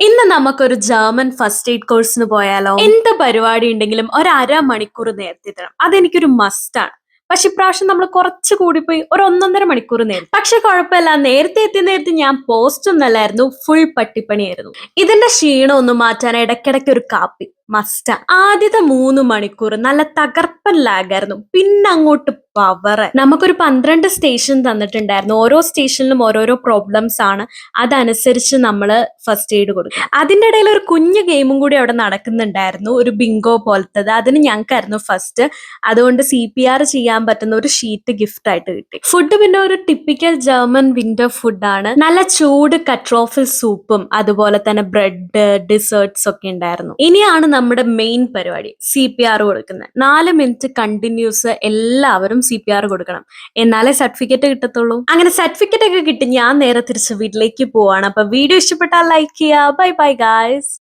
ഇന്ന് നമുക്കൊരു German first aid കോഴ്സിന് പോയാലോ? എന്ത് പരിപാടി ഉണ്ടെങ്കിലും ഒരു അര മണിക്കൂർ നേരത്തെ തരണം. അതെനിക്കൊരു മസ്റ്റാണ് പക്ഷെ ഇപ്രാവശ്യം നമ്മൾ കുറച്ച് കൂടി പോയി ഒരു ഒന്നൊന്നര മണിക്കൂർ നേരം. പക്ഷെ കുഴപ്പമില്ല. നേരത്തെ എത്തി നേരത്തെ ഞാൻ പോസ്റ്റ് ഒന്നല്ലായിരുന്നു ഫുൾ പട്ടിപ്പണിയായിരുന്നു. ഇതിന്റെ ക്ഷീണം ഒന്ന് മാറ്റാൻ ഇടയ്ക്കിടയ്ക്ക് ഒരു കാപ്പി. മസ്റ്റാ ആദ്യത്തെ മൂന്ന് മണിക്കൂർ നല്ല തകർപ്പൻ ലാഗായിരുന്നു പിന്നെ അങ്ങോട്ട് പവർ നമുക്കൊരു പന്ത്രണ്ട് സ്റ്റേഷൻ തന്നിട്ടുണ്ടായിരുന്നു. ഓരോ സ്റ്റേഷനിലും ഓരോരോ പ്രോബ്ലംസ് ആണ്. അതനുസരിച്ച് നമ്മൾ ഫസ്റ്റ് എയ്ഡ് കൊടുക്കും അതിന്റെ ഇടയിൽ ഒരു കുഞ്ഞു ഗെയിമും കൂടി അവിടെ നടക്കുന്നുണ്ടായിരുന്നു. ഒരു ബിങ്കോ പോലത്തത്. അതിന് ഞങ്ങൾക്കായിരുന്നു ഫസ്റ്റ് അതുകൊണ്ട് സി പി ആർ ചെയ്യാൻ പറ്റുന്ന ഒരു ഷീറ്റ് ഗിഫ്റ്റ് ആയിട്ട് കിട്ടി. ഫുഡ് പിന്നെ ഒരു ടിപ്പിക്കൽ ജർമ്മൻ വിന്റർ ഫുഡാണ് നല്ല ചൂട് കട്രോഫിൽ സൂപ്പും അതുപോലെ തന്നെ ബ്രെഡ് ഡിസേർട്ട്സ് ഒക്കെ ഉണ്ടായിരുന്നു. ഇനിയാണ് നമ്മുടെ മെയിൻ പരിപാടി സി പി ആർ കൊടുക്കുന്നത് നാല് മിനിറ്റ് കണ്ടിന്യൂസ് എല്ലാവരും സി പി ആർ കൊടുക്കണം. എന്നാലേ സർട്ടിഫിക്കറ്റ് കിട്ടത്തുള്ളൂ. അങ്ങനെ സർട്ടിഫിക്കറ്റ് ഒക്കെ കിട്ടി. ഞാൻ നേരെ തിരിച്ച് വീട്ടിലേക്ക് പോവാണ്. അപ്പൊ വീഡിയോ ഇഷ്ടപ്പെട്ടാൽ ലൈക്ക് ചെയ്യുക. Bye bye guys